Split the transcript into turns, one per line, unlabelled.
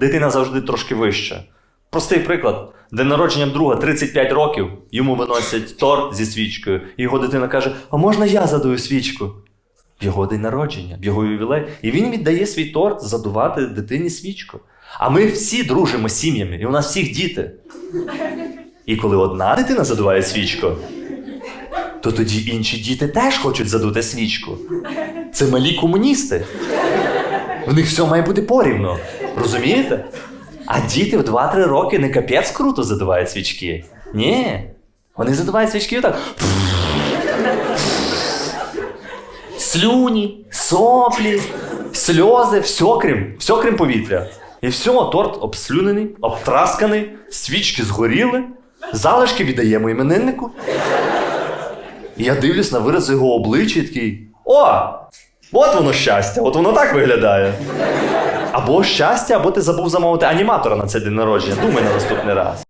дитина завжди трошки вища. Простий приклад. День народження друга 35 років, йому виносять торт зі свічкою, і його дитина каже: А можна я задую свічку? В його день народження, в його ювілей. І він віддає свій торт задувати дитині свічку. А ми всі дружимо з сім'ями, і у нас всіх діти. І коли одна дитина задуває свічку, то тоді інші діти теж хочуть задути свічку. Це малі комуністи. В них все має бути порівно. Розумієте? А діти в 2-3 роки не капець круто задувають свічки. Ні. Вони задувають свічки отак. Слюні, соплі, сльози, все крім, все крім повітря. І все, торт обслюнений, обтрасканий, свічки згоріли, залишки віддаємо імениннику. І я дивлюсь на вираз його обличчя і такий: О! От воно щастя, от воно так виглядає. Або щастя, або ти забув замовити аніматора на цей день народження. Думай на наступний раз.